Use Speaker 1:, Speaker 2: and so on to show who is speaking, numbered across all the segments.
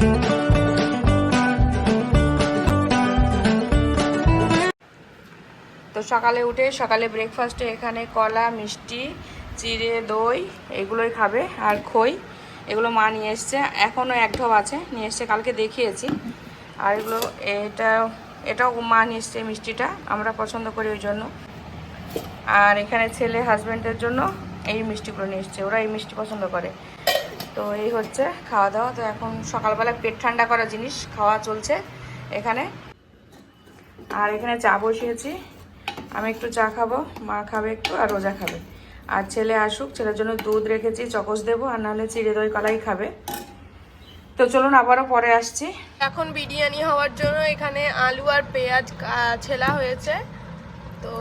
Speaker 1: তো সকালে উঠে, সকালে ব্রেকফাস্টে এখানে কলা, মিষ্টি, চিড়ে, দই, এগুলোই খাবে আর খই, এগুলো মা নিয়ে এসছে। এখনও এক ঢোপ আছে, নিয়ে এসছে, কালকে দেখিয়েছি। আর এগুলো, এটা, এটাও মা নিয়ে এসছে মিষ্টিটা, আমরা পছন্দ করি ওই জন্য। আর এখানে ছেলে হাজব্যান্ডের জন্য এই মিষ্টিগুলো নিয়ে এসছে, ওরা এই মিষ্টি পছন্দ করে। তো এই হচ্ছে খাওয়া দাওয়া তো এখন সকালবেলা পেট ঠান্ডা করা জিনিস খাওয়া চলছে এখানে। আর এখানে চা বসিয়েছি। আমি একটু চা খাব, মা খাবে একটু আর রোজা খাবে। আর ছেলে আসুক, ছেলের জন্য দুধ রেখেছি, চকস দেবো, আর নাহলে চিড়ে দই কলাই খাবে। তো চলুন আবারও পরে আসছি।
Speaker 2: এখন বিরিয়ানি হওয়ার জন্য এখানে আলু আর পেঁয়াজ ছেলা হয়েছে। তো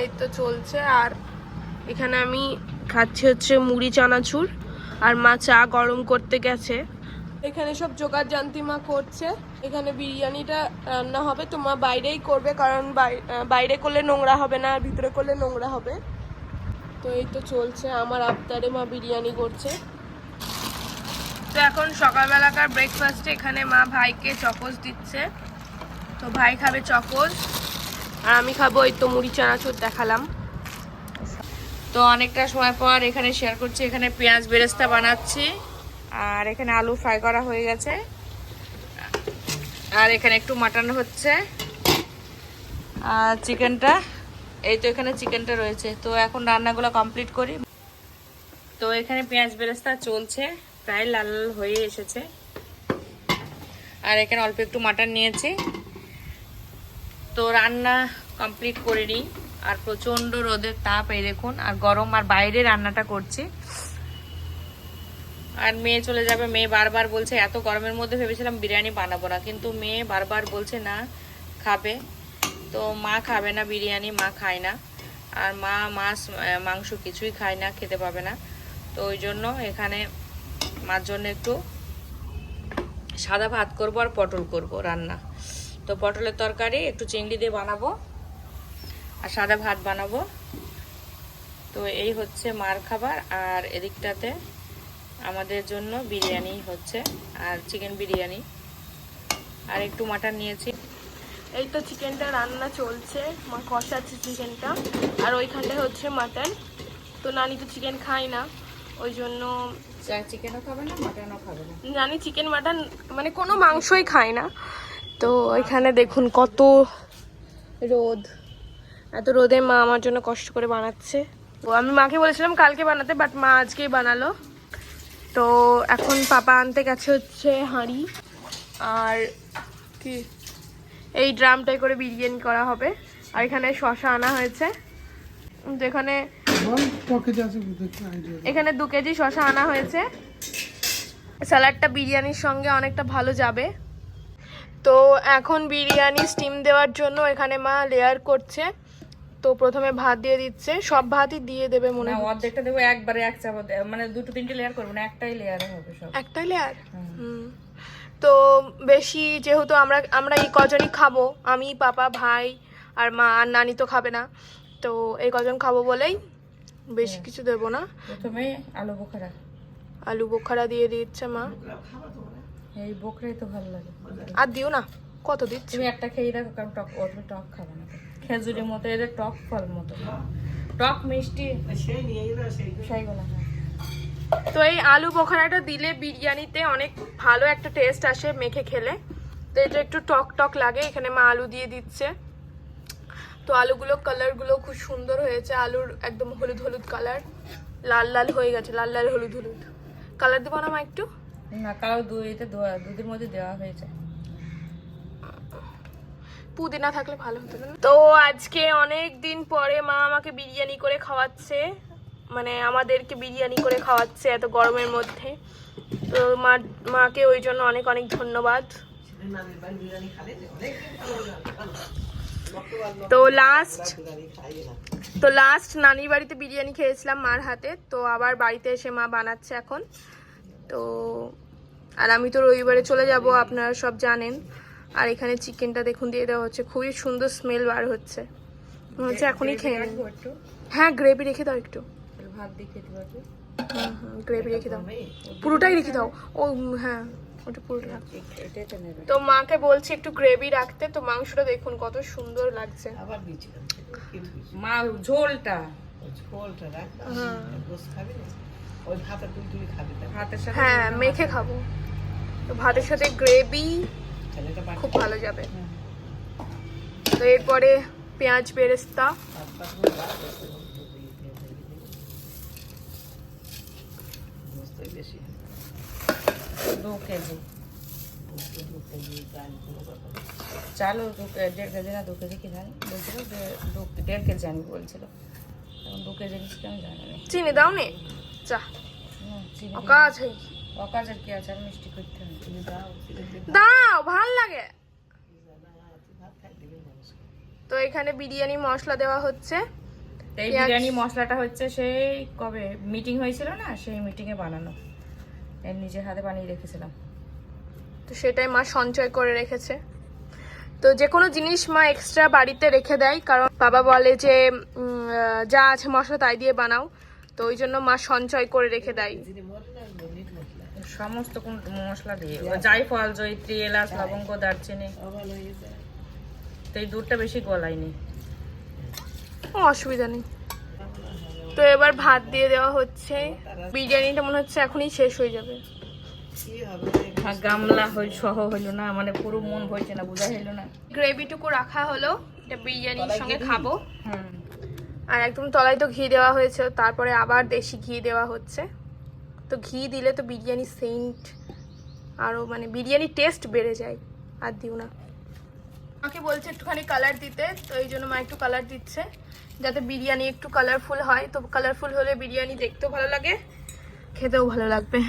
Speaker 2: এই তো চলছে। আর এখানে আমি খাচ্ছি হচ্ছে মুড়ি, চানাচুর। আর মা চা গরম করতে গেছে। এখানে সব জোগাড় জান্তি মা করছে। এখানে বিরিয়ানিটা রান্না হবে তো মা বাইরেই করবে কারণ বাই- বাইরে করলে নোংরা হবে না আর ভিতরে করলে নোংরা হবে। তো এই তো চলছে আমার আবদারে মা বিরিয়ানি করছে। তো এখন সকালবেলাকার ব্রেকফাস্টে এখানে মা ভাইকে চকোস দিচ্ছে। তো ভাই খাবে চকোস আর আমি খাব এই তো মুড়ি চানাচুর দেখালাম।
Speaker 1: তো অনেকটা সময় পর এখানে শেয়ার করছি, এখানে পেঁয়াজ বেরেস্তা বানাচ্ছি। আর এখানে আলু ফ্রাই করা হয়ে গেছে। আর এখানে একটু মাটন হচ্ছে। আর চিকেনটা এই তো এখানে চিকেনটা রয়েছে। তো এখন রান্নাগুলো কমপ্লিট করি। তো এখানে পেঁয়াজ বেরেস্তা চলছে, প্রায় লাল লাল হয়ে এসেছে। আর এখানে অল্প একটু মাটন নিয়েছি। তো রান্না কমপ্লিট করে নিই। আর প্রচণ্ড রোদের তাপ এই দেখুন, আর গরম, আর বাইরে রান্নাটা করছি। আর মেয়ে চলে যাবে, মেয়ে বারবার বলছে, এত গরমের মধ্যে ভেবেছিলাম বিরিয়ানি বানাবো না, কিন্তু মেয়ে বারবার বলছে, না, খাবে। তো মা খাবে না বিরিয়ানি, মা খায় না। আর মা মাছ মাংস কিছুই খায় না, খেতে পাবে না। তো ওই জন্য এখানে মার জন্য একটু সাদা ভাত করব আর পটল করব রান্না। তো পটলের তরকারি, একটু চিংড়ি দিয়ে বানাবো। আর সাদা ভাত বানাবো। তো এই হচ্ছে মার খাবার আর এদিকটাতে আমাদের জন্য বিরিয়ানি হচ্ছে আর চিকেন বিরিয়ানি। আর একটু মাটন নিয়েছি।
Speaker 2: এই তো চিকেনটা রান্না চলছে মা কষাচ্ছে চিকেনটা আর ওইখানটায় হচ্ছে মাটন। তো নানি তো চিকেন খায় না ওই জন্য
Speaker 1: চিকেনও খাবে না মাটনও খাবে না।
Speaker 2: নানি চিকেন মাটন মানে কোনো মাংসই খায় না। তো ওইখানে দেখুন কত রোদ। এত রোদে মা আমার জন্য কষ্ট করে বানাচ্ছে। তো আমি মাকে বলেছিলাম কালকে বানাতে বাট মা আজকেই বানালো। তো এখন পাপা আনতে গেছে হচ্ছে হাঁড়ি। আর কি? এই ড্রামটাই করে বিরিয়ানি করা হবে। আর এখানে শশা আনা হয়েছে। তো এখানে এখানে দু কেজি শশা আনা হয়েছে। স্যালাডটা বিরিয়ানির সঙ্গে অনেকটা ভালো যাবে। তো এখন বিরিয়ানি স্টিম দেওয়ার জন্য এখানে মা লেয়ার করছে। তো প্রথমে ভাত দিয়ে দিচ্ছে সব ভাতই দিয়ে দেবে মনে হয়
Speaker 1: অর্ধেকটা দেবো একবারে এক চাপা দে- মানে দুটো তিনটে লেয়ার করব না একটাই লেয়ারে হবে সব।
Speaker 2: একটাই লেয়ার হুম। তো বেশি যেহেতু আমরা আমরা এই কজনই খাব আমি পাপা ভাই আর মা আর নানি তো খাবে না তো এই কজন খাব বলেই বেশি কিছু দেবো না।
Speaker 1: প্রথমে আলু বোখারা।
Speaker 2: আলু বোখারা দিয়ে দিচ্ছে মা।
Speaker 1: এই বোখরাই তো ভালো লাগে।
Speaker 2: আর দিও না কত দিচ্ছি?
Speaker 1: তুমি একটা খেয়ে দেখো কারণ টক অত টক খাবে না। খেজুরের মতো, এদের টক ফল মতো। টক মিষ্টি।
Speaker 2: তো এই আলু বোখারাটা দিলে বিরিয়ানিতে অনেক ভালো একটা টেস্ট আসে মেখে খেলে। তো এটা একটু টক টক লাগে, এখানে মা আলু দিয়ে দিচ্ছে। তো আলুগুলো কালারগুলো খুব সুন্দর হয়েছে। আলুর একদম হলুদ হলুদ কালার লাল লাল হয়ে গেছে, লাল লাল হলুদ হলুদ। কালার দেবো না মা একটু?
Speaker 1: না কারও দুইতে দেওয়া- দুধের মধ্যে দেওয়া হয়েছে।
Speaker 2: পুদিনা থাকলে ভালো হতো তো আজকে অনেক দিন পরে মা আমাকে বিরিয়ানি করে খাওয়াচ্ছে। মানে আমাদেরকে বিরিয়ানি করে খাওয়াচ্ছে এত গরমের মধ্যে। তো মা, মাকে ওই জন্য অনেক অনেক ধন্যবাদ। তো লাস্ট তো লাস্ট নানির বাড়িতে বিরিয়ানি খেয়েছিলাম মার হাতে। তো আবার বাড়িতে এসে মা বানাচ্ছে এখন। তো, আর আমি তো রবিবারে চলে যাব, আপনারা সব জানেন। আর এখানে চিকেনটা দেখুন দিয়ে দেওয়া হচ্ছে। খুবই সুন্দর স্মেল বার হচ্ছে। হচ্ছে এখনই খেয়ে নেব। হ্যাঁ গ্রেভি রেখে দাও একটু।
Speaker 1: ভাত দিয়ে খেতে পারবে?
Speaker 2: গ্রেভি রেখে দাও। পুরোটাই রেখে দাও। ও হ্যাঁ ওটা তো মাকে বলছি একটু গ্রেভি রাখতে। তো মাংসটা দেখুন কত সুন্দর লাগছে।
Speaker 3: আবার?
Speaker 1: মা ঝোলটা।
Speaker 2: হ্যাঁ।
Speaker 3: ওই
Speaker 1: ভাতের সাথে
Speaker 2: হ্যাঁ মেখে খাব। তো ভাতের সাথে গ্রেভি খুব ভালো যাবে। তো এরপরে পেঁয়াজ বেরেস্তা।
Speaker 3: বেশি
Speaker 1: দু কেজি।
Speaker 3: দু কেজি
Speaker 1: দেড় কেজি না দু কেজি কি জানি? বলছিল যে দু দেড় কেজি আমি বলছিল। দু কেজি আমি জানি
Speaker 2: চিনি দাও নে
Speaker 1: দিই।
Speaker 2: অকাজ হয়ে।
Speaker 1: অকাজের কি আছে? মিষ্টি করতে হবে।
Speaker 3: তুমি দাও
Speaker 2: দাও। ভালো লাগে। তো এখানে বিরিয়ানি মশলা দেওয়া হচ্ছে।
Speaker 1: এই বিরিয়ানি মশলাটা হচ্ছে সেই কবে মিটিং হয়েছিল না? সেই মিটিংয়ে বানানো। এর নিজের হাতে বানিয়ে রেখেছিলাম।
Speaker 2: তো সেটাই মা সঞ্চয় করে রেখেছে। তো যে কোনো জিনিস মা এক্সট্রা বাড়িতে রেখে দেয় কারণ বাবা বলে যে যা আছে মশলা তাই দিয়ে বানাও। তো ওই জন্য মা সঞ্চয় করে রেখে দেয়।
Speaker 1: সমস্ত কোন মশলা দিয়ে জায়ফল জয়ত্রী এলাচ লবঙ্গ দারচিনি।
Speaker 3: হয়ে
Speaker 1: তো এই দুধটা বেশি গলায়নি।
Speaker 2: অসুবিধা নেই। তো এবার ভাত দিয়ে দেওয়া হচ্ছে। বিরিয়ানিটা মনে হচ্ছে এখনই শেষ হয়ে যাবে।
Speaker 1: আর গামলা হই সহ হইল না মানে পুরো মন হয়েছে না বোঝা হইল না।
Speaker 2: গ্রেভিটুকু রাখা হলো এটা বিরিয়ানির সঙ্গে খাব।
Speaker 1: হুম।
Speaker 2: আর একদম তলায় তো ঘি দেওয়া হয়েছে তারপরে আবার দেশি ঘি দেওয়া হচ্ছে। তো ঘি দিলে তো বিরিয়ানি সেন্ট আরও মানে বিরিয়ানি টেস্ট বেড়ে যায়, আর দিও না। আমাকে বলছে একটুখানি কালার দিতে, তো এই জন্য মা একটু কালার দিচ্ছে, যাতে বিরিয়ানি একটু কালারফুল হয়। তো কালারফুল হলে বিরিয়ানি দেখতেও ভালো লাগে, খেতেও ভালো লাগবে।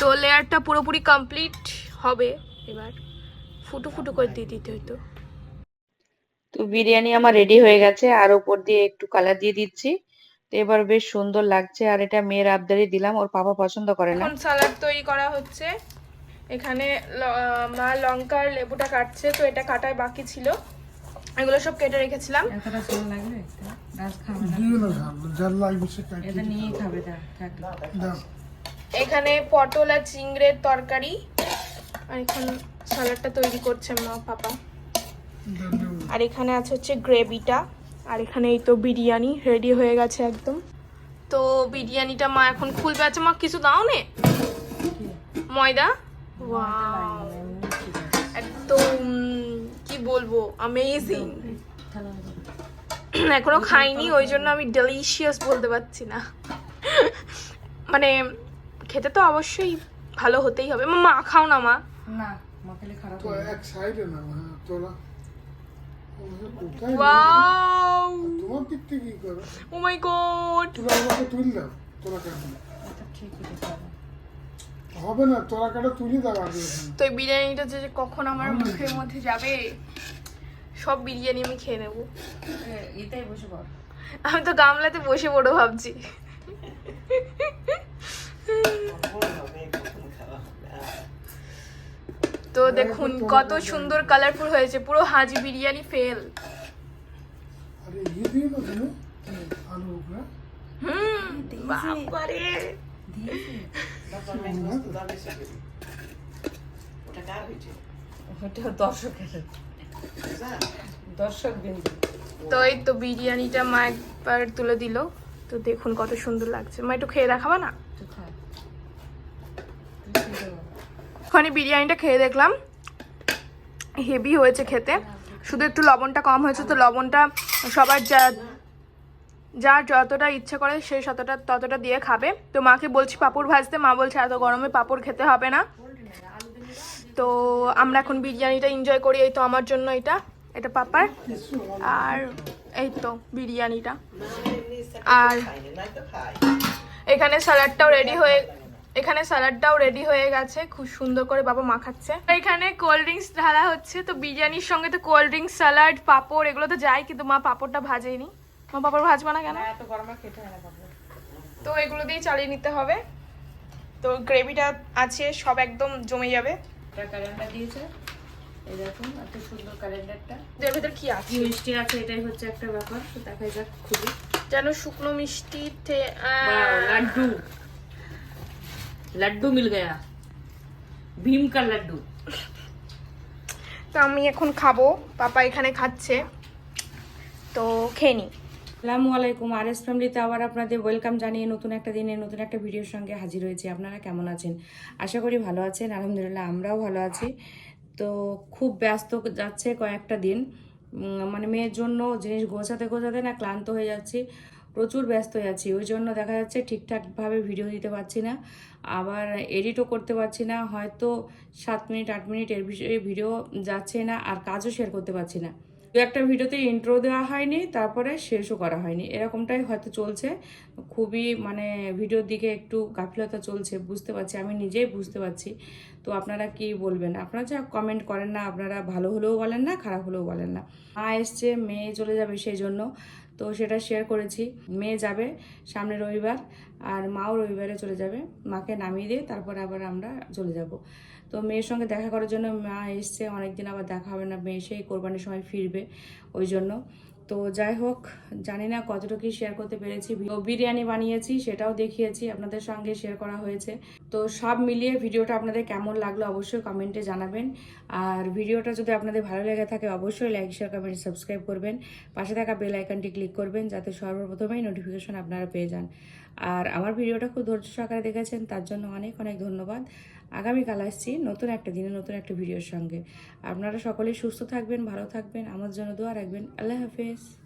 Speaker 2: তো লেয়ারটা পুরোপুরি কমপ্লিট হবে এবার। ফুটো ফুটো করে দিয়ে দিতে হইতো।
Speaker 1: তো বিরিয়ানি আমার রেডি হয়ে গেছে, আর উপর দিয়ে একটু কালার দিয়ে দিচ্ছি। তো এবার বেশ সুন্দর লাগছে আর এটা মেয়ের আবদারি দিলাম ওর পাপা পছন্দ করে না।
Speaker 2: এখন সালাড তৈরি করা হচ্ছে। এখানে ল- মা লঙ্কার লেবুটা কাটছে তো এটা কাটায় বাকি ছিল। এগুলো সব কেটে রেখেছিলাম। এখানে পটল আর চিংড়ের তরকারি। আর এখন সালাডটা তৈরি করছে মা পাপা। আর এখানে আছে হচ্ছে গ্রেভিটা। আর এখানে এই তো বিরিয়ানি রেডি হয়ে গেছে একদম। তো বিরিয়ানিটা মা এখন খুলবে। আছে মা কিছু দাও নে ময়দা? Wow! একদম কি বলব অ্যামেজিং এখনও খাইনি ওই জন্য আমি ডেলিশিয়াস বলতে পারছি না। মানে খেতে তো অবশ্যই ভালো হতেই হবে। মা, মা খাও না মা।
Speaker 1: না মাখালে খারাপ
Speaker 4: তো এক সাইডে না তোরা।
Speaker 2: ওয়াও
Speaker 4: তোমার দিক থেকে কি করো
Speaker 2: ও মাই গড
Speaker 4: আমাকে দাও তোরা
Speaker 1: ঠিকই দিতে হবে
Speaker 4: না তোরা দাও আগে
Speaker 2: তো এই বিরিয়ানিটা যে কখন আমার মুখের মধ্যে যাবে, সব বিরিয়ানি আমি খেয়ে নেব।
Speaker 1: এটাই বসে পড়
Speaker 2: আমি তো গামলাতে বসে পড়ো ভাবছি
Speaker 3: কখন হবে কখন খাওয়া হবে আহ,
Speaker 2: তো দেখুন কত সুন্দর কালারফুল হয়েছে পুরো হাজি বিরিয়ানি ফেল
Speaker 4: আরে ই দিয়ে না তুমি আলু উপরে
Speaker 2: হুম বাবারে
Speaker 1: দর্শক বিন্দু
Speaker 2: তো এই তো বিরিয়ানিটা মা একবার তুলে দিল। তো দেখুন কত সুন্দর লাগছে। মা একটু খেয়ে দেখাবা না
Speaker 1: তুই খা তুই খেয়ে দে বাবা।
Speaker 2: ওখানে বিরিয়ানিটা খেয়ে দেখলাম। হেভি হয়েছে খেতে। শুধু একটু লবণটা কম হয়েছে, তো লবণটা সবার যা, যার যতটা ইচ্ছে করে সে ততটা ততটা দিয়ে খাবে। তো মাকে বলছি, পাপড় ভাজতে। মা বলছে, এত গরমে পাপড় খেতে হবে না। তো আমরা এখন বিরিয়ানিটা এনজয় করি, এই তো আমার জন্য এটা এটা পাপার। আর এই তো বিরিয়ানিটা। আর। এখানে স্যালাডটাও রেডি হয়ে এখানে স্যালাডটাও রেডি হয়ে গেছে। খুব সুন্দর করে বাবা মাখাচ্ছে। এখানে কোল্ড ড্রিঙ্কস ঢালা হচ্ছে তো বিরিয়ানির সঙ্গে তো কোল্ড ড্রিঙ্কস স্যালাড পাপড় এগুলো তো যাই কিন্তু মা পাঁপড়টা ভাজেনি। মা পাপড় ভাজবে না কেন? তো এগুলো দিয়েই চালিয়ে নিতে হবে। তো গ্রেভিটা আছে সব একদম জমে যাবে।
Speaker 1: ক্যালেন্ডার দিয়েছে। এই এত সুন্দর ক্যালেন্ডারটা
Speaker 2: এর ভেতর কি আছে?
Speaker 1: মিষ্টি আছে এটাই হচ্ছে একটা ব্যাপার। তো দেখাই যাক খুবই
Speaker 2: যেন শুকনো মিষ্টি
Speaker 1: লাড্ডু মিল গয়া
Speaker 5: ভীম কা লাড্ডু
Speaker 2: তো আমি এখন খাব। পাপা এখানে খাচ্ছে। তো খেয়ে নিই
Speaker 1: আসসালামু আলাইকুম আর এস ফ্যামিলিতে আবার আপনাদের ওয়েলকাম জানিয়ে নতুন একটা দিনে নতুন একটা ভিডিওর সঙ্গে হাজির হয়েছি। আপনারা কেমন আছেন? আশা করি ভালো আছেন। আলহামদুলিল্লাহ আমরাও ভালো আছি। তো খুব ব্যস্ত যাচ্ছে কয়েকটা দিন। মানে মেয়ের জন্য জিনিস গোছাতে গোছাতে না ক্লান্ত হয়ে যাচ্ছি। প্রচুর ব্যস্ত আছি। ওই জন্য দেখা যাচ্ছে ঠিকঠাকভাবে ভিডিও দিতে পারছি না। আবার এডিটও করতে পারছি না। হয়তো সাত মিনিট, আট মিনিট এর বিষয়ে ভিডিও যাচ্ছে না আর কাজও শেয়ার করতে পারছি না। দু একটা ভিডিওতে ইন্ট্রো দেওয়া হয়নি, তারপরে শেষও করা হয়নি। এরকমটাই হয়তো চলছে। খুবই মানে ভিডিওর দিকে একটু গাফিলতা চলছে, বুঝতে পারছি। আমি নিজেই বুঝতে পারছি। তো আপনারা কি বলবেন? আপনারা যা কমেন্ট করেন না, আপনারা ভালো হলেও বলেন না, খারাপ হলেও বলেন না। মা এসছে, মেয়ে চলে যাবে সেই জন্য। তো সেটা শেয়ার করেছি। মেয়ে যাবে সামনে রবিবার আর মাও রবিবারে চলে যাবে। মাকে নামিয়ে দিয়ে তারপরে আবার আমরা চলে যাব। তো মেয়ের সঙ্গে দেখা করার জন্য মা এসছে। অনেকদিন আবার দেখা হবে না। মেয়ে সেই কোরবানির সময় ফিরবে। ওই জন্য তো যাই হোক, জানি না কতটুকু শেয়ার করতে পেরেছি বিরিয়ানি বানিয়েছি, সেটাও দেখিয়েছি, আপনাদের সঙ্গে শেয়ার করা হয়েছে। তো সব মিলিয়ে ভিডিওটা আপনাদের কেমন লাগল অবশ্যই কমেন্টে জানাবেন। আর ভিডিওটা যদি আপনাদের ভালো লেগে থাকে, অবশ্যই লাইক শেয়ার কমেন্ট সাবস্ক্রাইব করবেন। পাশে থাকা বেল আইকনটি ক্লিক করবেন, যাতে সর্বপ্রথমেই নোটিফিকেশন আপনারা পেয়ে যান। আর আমার ভিডিওটা খুব ধৈর্য সহকারে দেখেছেন, তার জন্য অনেক অনেক ধন্যবাদ। আগামীকাল আসছি নতুন একটা দিনে, নতুন একটা ভিডিওর সঙ্গে। আপনারা সকলে সুস্থ থাকবেন, ভালো থাকবেন আমার জন্য দোয়া রাখবেন। আল্লাহ হাফেজ।